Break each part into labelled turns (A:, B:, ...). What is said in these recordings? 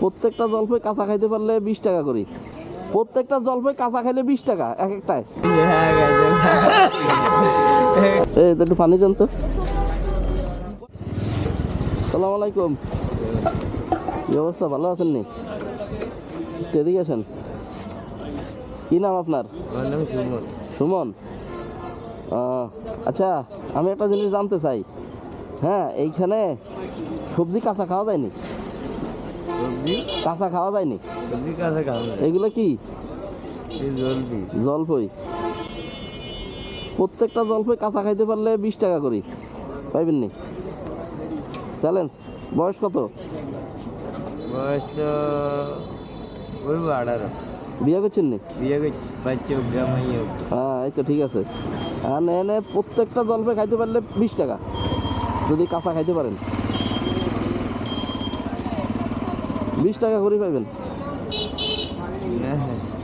A: প্রত্যেকটা জলপাই কাঁচা খাইতে পারলে বিশ টাকা করি। প্রত্যেকটা জলপাই কাঁচা খাইলে বিশ টাকা এক একটায়। এই একটু পানি দেন তো। সালাম আলাইকুম। কি অবস্থা ভালো আছেন নি? এদিকে আসেন। কি নাম আপনার? সুমন। আচ্ছা আমি একটা জিনিস জানতে চাই। হ্যাঁ এইখানে সবজি কাঁচা খাওয়া যায়নি কাঁচা খাওয়া যায়নি? এগুলো কি? জলপই। প্রত্যেকটা জলপই কাঁচা খাইতে পারলে বিশ টাকা করি। পাইবেন নি? চ্যালেঞ্জ। বয়স কত?
B: বয়স তো করব আঠারো।
A: বিয়ে করছেন নি?
B: বিয়ে করছি বাচ্চা হোক জামাই হোক
A: হ্যাঁ এই তো ঠিক আছে। আর এনে প্রত্যেকটা জলপাই খাইতে পারলে বিশ টাকা। যদি কাঁচা খাইতে পারেন। বিশ টাকা করে পাইবেন?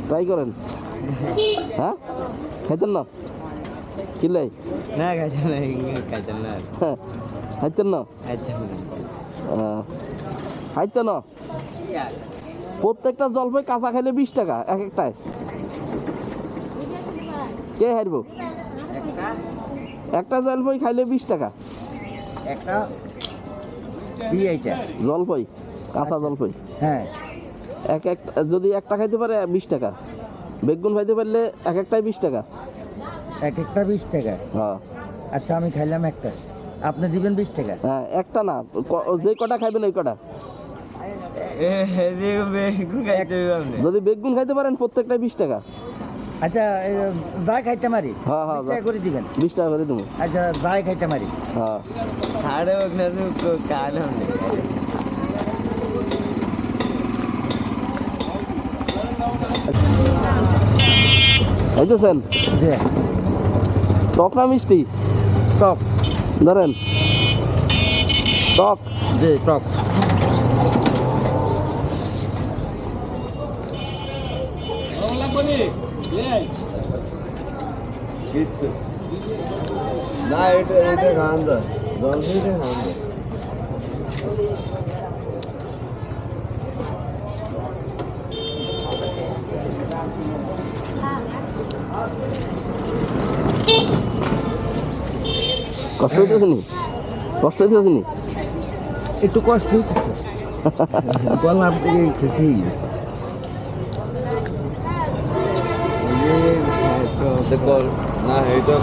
A: ট্রাই করেন? হ্যাঁ? খাইতেন না? কিলাই
B: না খাইতে না খাইতে না।
A: হ্যাঁ খাইতেন না?
B: খাইতে না।
A: আহ, খাইতে না? প্রত্যেকটা জলপাই কাঁচা খাইলে বিশ টাকা এক একটায়। কে হারবো একটা? জলপাই খাইলে বিশ টাকা।
B: একটা?
A: জলপাই কাঁচা জলপাই।
B: হ্যাঁ।
A: এক এক যদি একটা খাইতে পারে বিশ টাকা। বেগুন খাইতে পারলে এক একটাই বিশ টাকা।
B: এক একটা বিশ টাকা?
A: হ্যাঁ।
B: আচ্ছা আমি খাইলাম একটা। আপনি দিবেন বিশ টাকা?
A: হ্যাঁ একটা না। যে কটা খাইবেন ওই কটা। যদি বেগুন খাইতে পারেন প্রত্যেকটাই বিশ টাকা।
B: আচ্ছা এ, যা খাইতে মারি।
A: হ্যাঁ, হ্যাঁ, যা।
B: করে দিবেন।
A: বিশ টাকা করে দেবো।
B: আচ্ছা যাই খাইতে মারি।
A: হ্যাঁ।
B: হাড়ে হোক না তো কান
A: খাইতেছেন
B: যে
A: টক না মিষ্টি?
B: টক।
A: ধরেন। টক?
B: যে টক।
C: না এটা এটা খান দা জলপাইটা খান দা
A: কষ্ট হইতেছে নি? কষ্ট হইতেছে নি?
B: একটু কষ্ট হইতেছে। গলা খেছি।
C: না এটা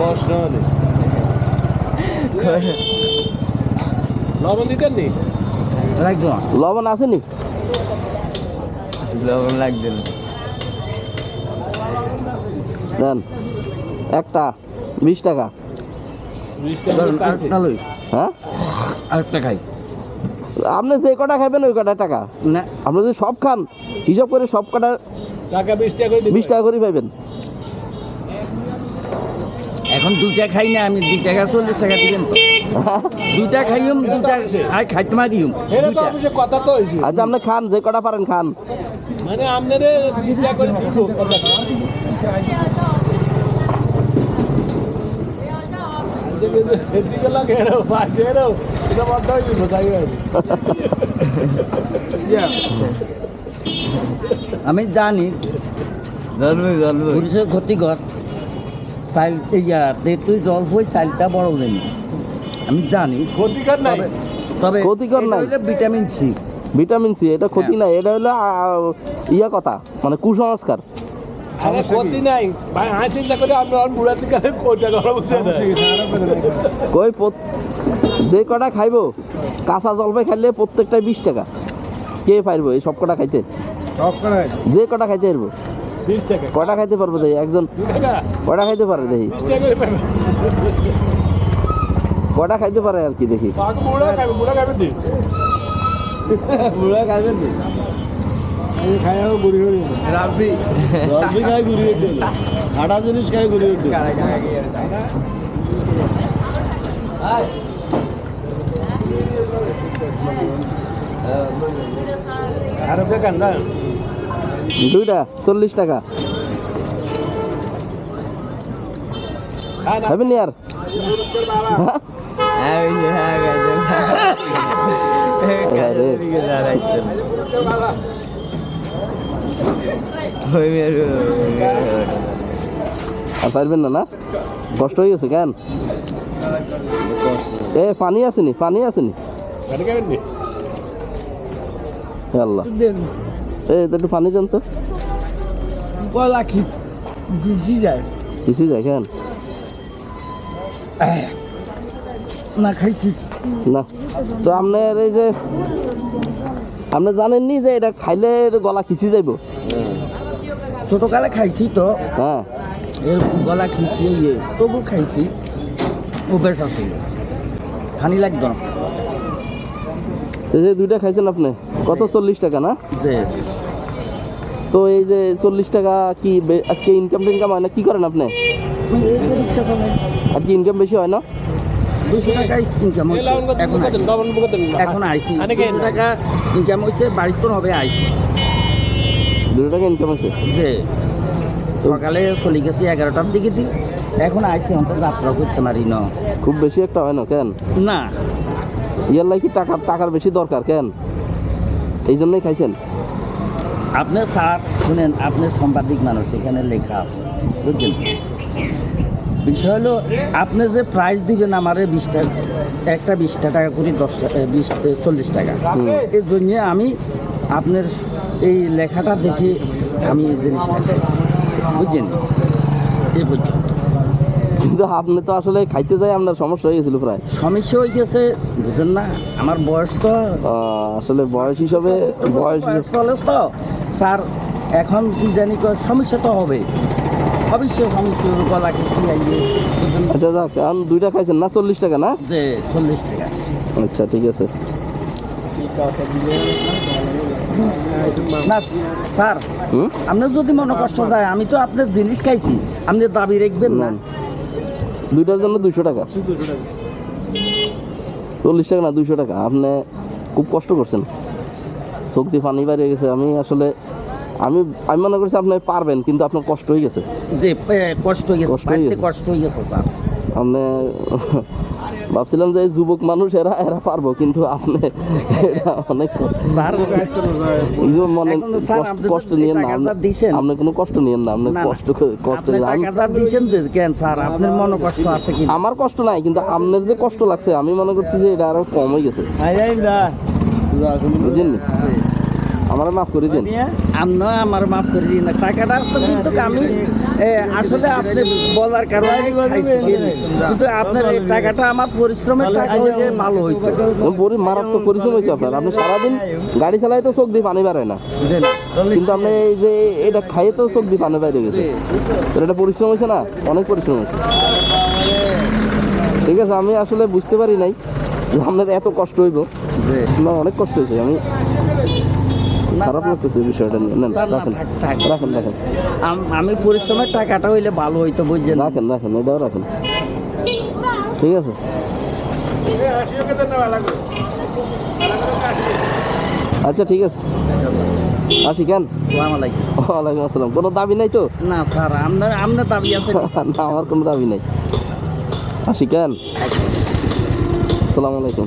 C: কষ্ট নেই
D: লবণ দিতেন নি?
A: লবণ আছে নি?
B: লবণ লাগবে
A: দেন একটা বিশ টাকা। হ্যাঁ?
B: আরেকটা খাই।
A: আপনি যে কটা খাইবেন ওই কটা টাকা?
B: না।
A: আপনি যদি সব খান হিসাব করে সব কটা
D: টাকা বিশ টাকা করে
A: বিশ টাকা করে পাইবেন।
B: এখন দুইটা খাই না আমি দুই টাকা চল্লিশ টাকা দিবেন তো। দুইটা খাইম দুইটা খাই খাইতে
D: তো অফিসে কথা তো
A: আচ্ছা আপনি খান যে কটা পারেন খান।
D: মানে আপনারে বিশ করে দিব কথা এদিকে লাগে এরো পাশে এরো এটা বন্ধ হয়ে যাবে তাই
B: আমি জানি। পুলিশের ক্ষতিকর চাইল ইয়া তুই জল হয়ে চাইলটা বড় দেনি আমি জানি।
D: ক্ষতিকর নাই।
B: তবে তবে
A: ক্ষতিকর নাই।
B: Vitamin C.
A: ভিটামিন সি এটা ক্ষতি নাই। এটা হলো ইয়া কথা মানে কুসংস্কার।
D: আরে ক্ষতি নাই? ভাই আমি চিন্তা করি আমরা বুড়ার দিকে কোটা গরম হচ্ছে
A: কই যে কটা খাইবো কাঁচা জলপাই খাইলে প্রত্যেকটা বিশ টাকা। কে পারব এই সব কটা খাইতে?
D: সব করে
A: যে কটা খাইতে পারব। কটা খাইতে পারব দেখি একজন কটা খাইতে পারে দেখি
D: করে
A: কটা খাইতে পারে আর কি দেখি।
D: বুড়া খাবে বুড়া খাবে নি
C: বুড়া খাবেন
D: হয়ে
C: রাব্বি। জলপাই খাই ঘুরি জিনিস খাই ঘুরি উঠে
D: আর বেকার
A: দুইটা চল্লিশ টাকা।
D: খায় না।
A: নি আর?
B: হ্যাঁ, ওই যে, হ্যাঁ, গেছে।
A: আরে আর পারবেন না না? কষ্ট হয়ে গেছে কেন? এ পানি আসেনি পানি আসেনি। আল্লাহ। এ একটু পানি দেন তো।
B: গলা কি যায়।
A: কিছু যায় কেন?
B: না খাইছি।
A: না। তো আপনার এই যে আপনি জানেননি যে এটা খাইলে গলা খিচি যাইব?
B: ছোটকালে খাইছি তো।
A: হ্যাঁ।
B: এরকম গলা খিচিয়ে ইয়ে তবু খাইছি। অভ্যাস আছে। হানি লাগতো না।
A: তো যে দুইটা খাইছেন আপনি কত চল্লিশ টাকা না?
B: যে
A: তো এই যে চল্লিশ টাকা কি আজকে ইনকাম টিনকাম হয় না? কি করেন আপনি? আর কি ইনকাম বেশি হয় না?
B: দুশো টাকা ইনকাম হচ্ছে। এখন
D: কত
B: এখন আইছি দুশো টাকা ইনকাম হচ্ছে বাড়ির তো হবে আইছি
A: দুটো টাকা ইনকাম আছে?
B: যে সকালে চলে গেছি এগারোটার দিকে দি। এখন আইছি অন্তত যাত্রা করতে পারি না।
A: খুব বেশি একটা হয় না কেন?
B: না।
A: ইয়ার লাগে কি টাকার টাকার বেশি দরকার কেন? এই জন্যই খাইছেন?
B: আপনি স্যার শুনেন আপনি সাংবাদিক মানুষ এখানে লেখা আছে বুঝছেন? বিষয় হলো আপনি যে প্রাইস দিবেন আমারে বিশ টাকা একটা বিশ টাকা করে দশ বিশ চল্লিশ টাকা। এর জন্য আমি আপনার এই লেখাটা দেখে আমি জিনিসটা বুঝছেন? এই পর্যন্ত।
A: কিন্তু আপনি তো আসলে খাইতে যাই আপনার সমস্যা হয়ে গেছিল প্রায়।
B: সমস্যা হয়ে গেছে বুঝেন না? আমার বয়স তো
A: আসলে বয়স হিসাবে বয়স
B: বয়স তো স্যার এখন কি জানি কয় সমস্যা তো হবে অবশ্যই গলা
A: আচ্ছা যাক এখন দুইটা খাইছেন না? চল্লিশ টাকা না?
B: যে চল্লিশ টাকা।
A: আচ্ছা ঠিক আছে।
B: না স্যার আপনার যদি মনে কষ্ট যায় আমি তো আপনার জিনিস খাইছি আপনি দাবি রাখবেন না।
A: দুইটার জন্য দুইশো টাকা। চল্লিশ টাকা না দুইশো টাকা। আপনি খুব কষ্ট করছেন। চোখ দিয়ে পানি বাইরে গেছে। আমি আসলে আমি আমি মনে করছি আপনি পারবেন কিন্তু আপনার কষ্ট হয়ে গেছে।
B: যে কষ্ট হয়ে গেছে
A: কষ্ট হয়ে গেছে।
B: স্যার।
A: আপনি ভাবছিলাম যে যুবক মানুষ এরা এরা পারব কিন্তু আপনি এটা অনেক মনে কষ্ট- নিয়েন না আপনি- কোনো কষ্ট নিয়েন না আপনি। কষ্ট কষ্ট আমার কষ্ট নাই কিন্তু আপনার যে কষ্ট লাগছে আমি মনে করছি যে এটা আরও কম হয়ে গেছে। বুঝলেন আমার মাফ করে দিন।
B: আমরা আমার মাফ করে দিন। টাকাটা তো কিন্তু আমি আসলে আপনি বলার কারণে কিন্তু আপনার এই টাকাটা আমার পরিশ্রমের টাকা হইলে ভালো হইতো।
A: পরি মারাত্মক পরিশ্রম হয়েছে আপনার। আপনি সারাদিন গাড়ি চালাই তো চোখ দিয়ে পানি বেরোয় না। কিন্তু আপনি এই যে এটা খাইয়ে তো চোখ দিয়ে পানি বাইরে গেছে। এটা পরিশ্রম হয়েছে না? অনেক পরিশ্রম হয়েছে ঠিক আছে আমি আসলে বুঝতে পারি নাই আপনার এত কষ্ট হইব। অনেক কষ্ট হয়েছে আমি খারাপ লাগতেছে বিষয়টা নিয়ে।
B: না,
A: রাখেন
B: থাক, থাক।
A: রাখেন রাখেন।
B: আমি পরিশ্রমের টাকাটা হইলে ভালো হইতো বুঝছেন?
A: রাখেন রাখেন এটাও রাখেন। ঠিক আছে? আচ্ছা ঠিক আছে। আসি কেন? ওয়ালাইকুম আসসালাম। কোনো দাবি নাই তো?
B: না স্যার আপনার আপনার দাবি আছে।
A: না আমার কোনো দাবি নাই। আসি কেন? আসসালামু আলাইকুম।